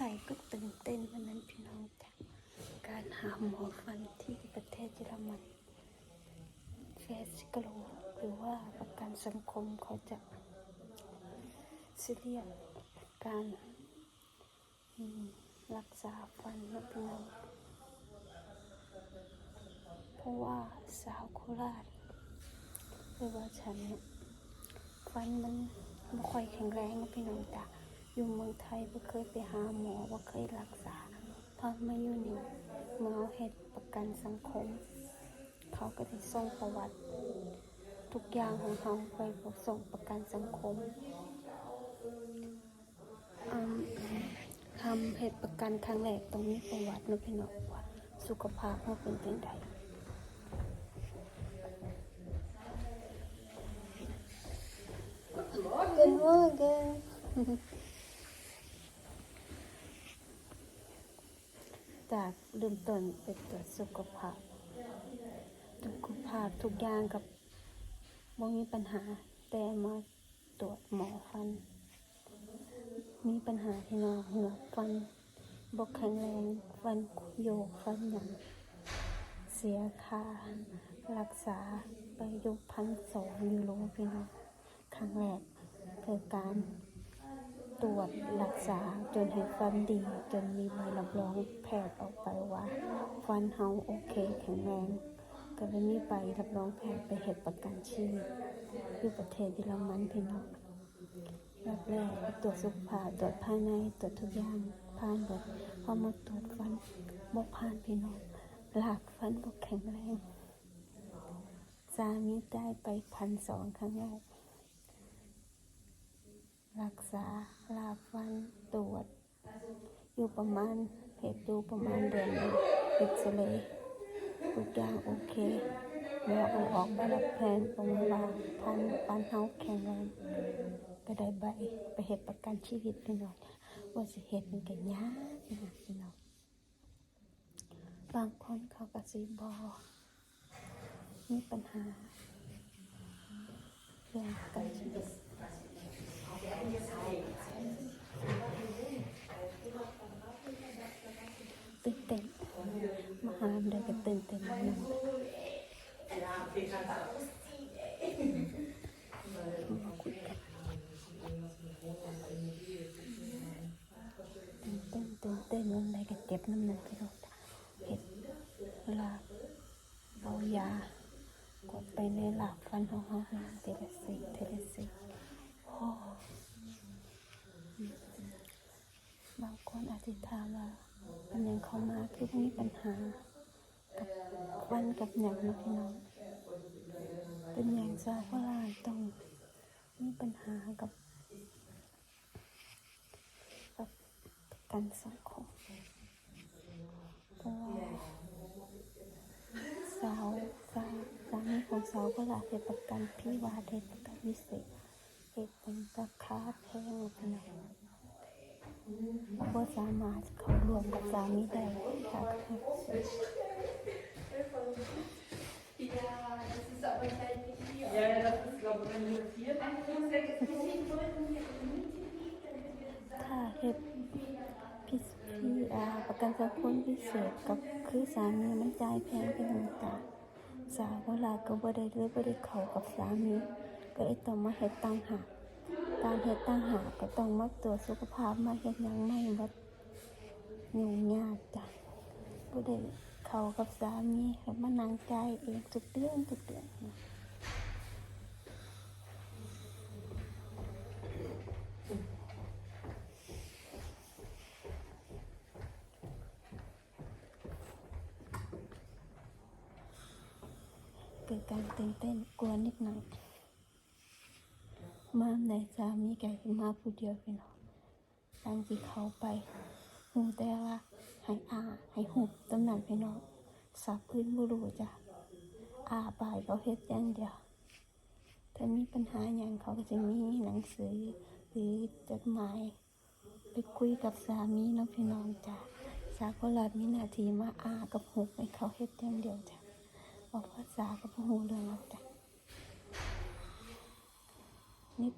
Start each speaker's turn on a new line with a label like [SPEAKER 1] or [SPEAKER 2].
[SPEAKER 1] ไหร่ก็ตื่นเต้นวันนั้นพี่น้องจ้ะการหาหมอฟันที่ประเทศเยอรมันเฟสกโลหรือว่าประกันสังคมเขาจะซีเรียสการรักษาฟันนะพี่น้องเพราะว่าสาวโคราชหรือว่าฉันเนี่ยฟันมันไม่ค่อยแข็งแรงนะพี่น้องจ้ะ อยู่เมืองไทยไ่เคยไปหาหมอว่าเคยรักษาพอมาอยู่นี่หมอเฮ็ดประกันสังคม เขาก็ได้ส่งประวัติ ทุกอย่างของเขาไปส่งประกันสังคมทำเหตุประกันครั้งแรกตรงนี้ประวัตินะพี่น้องว่าสุขภาพเขาเป็นยังไง Good morning จากเริ่มต้นไปตรวจสุขภาพ สุขภาพทุกอย่างกับบ่มีปัญหา แต่มาตรวจหมอฟัน มีปัญหาที่นอกเหงือกฟันบกแข็งแรง ฟันโยกฟันหยังเสียค่ารักษาไปยุพันสองยูโรพี่น้องครั้งแรกคือการ ตรวจรักษาจนให้ฟันดี จนมีใบรับรองแพทย์ออกไปว่า ฟันเฮาโอเคแข็งแรง ก็เลยมีใบรับรองแพทย์ไปเห็ดประกันชีวิตอยู่ประเทศเยอรมันพี่น้องรอบแรกตรวจสุขภาพตรวจภายในตรวจทุกอย่างผ่านหมดพอมาตรวจฟันบกผ่านพี่น้องหลากฟันบกแข็งแรงสามีได้ไปพันสองครั้งแรก รักษาลาฟันตรวจ อยู่ประมาณเหตุดูประมาณเดือนนึงเอ็กซเรย์ทุกอย่างโอเคหมอเอาออกมารับแผนตรงว่าพันปันเฮาแข็งแรงก็ได้ใบไปเห็ดประกันชีวิตพี่น้องว่าสิเห็ดมันก็ยากนะพี่น้องบางคนเขาก็สิบอมีปัญหาเรื่องกันชีวิต ตื่นเต้นมาหาเด็กก็ตื่นเต้นมาคุยกันตื่นเต้นตื่นเต้นวันใดก็เจ็บน้ำหนักที่เราเห็ดลากเอายากดไปในหลักฟันของเขาเทเลสิเทเลสิ บางคนอาจจะถามว่าเป็นยังเขามาคือมีปัญหา กับฟันกับหนังนะพี่น้อง เป็นอย่างซาเพราะต้องมีปัญหากับกับกันสังคมเพราะว่าสาวสาวสามีของสาวก็ลาเหตุประกันพี่วาเหตุประกันวิเศษ เหตุเป็นราคาแพงขนาดก็สามารถเขารวมกับสามีได้ค่ะ
[SPEAKER 2] Ja, ja, das ist, glaube ich, wenn du vier
[SPEAKER 1] ถ้าเหตุพิเศษอ่าประกันสังคมพิเศษกับคือสามีมันจ่ายแพงเป็นหนึ่งตาสาวเวลาก็บ่ได้เลยบ่ได้เข้ากับสามี ก็เลยต้องมาเฮ็ดตั้งหากการเฮ็ดตั้งหากก็ต้องมาตรวจสุขภาพมาเฮ็ดยังไม่วัดยุ่งยากจ้ะบ่ได้เขากับสามีแล้วมานั่งจ่ายเองทุกเดือนทุกเดือนเกิดการตื่นเต้นกลัวนิดหน่อย มาในสามีแกมาผู้เดียวพี่น้องตั้งที่เขาไปหูแต่ว่าให้อาให้หุบตำหนักพี่น้องสับพื้นบุรุจ้ะอาบายเขาเฮ็ดอย่างเดียวถ้ามีปัญหาอย่างเขาก็จะมีหนังสือหรือจดหมายไปคุยกับสามีเนาะพี่น้องจ้ะสาโคราชมีนาทีมาอากับหุบให้เขาเฮ็ดอย่างเดียวจ้ะบอกภาษากับหูเรื่องจ้ะ นิ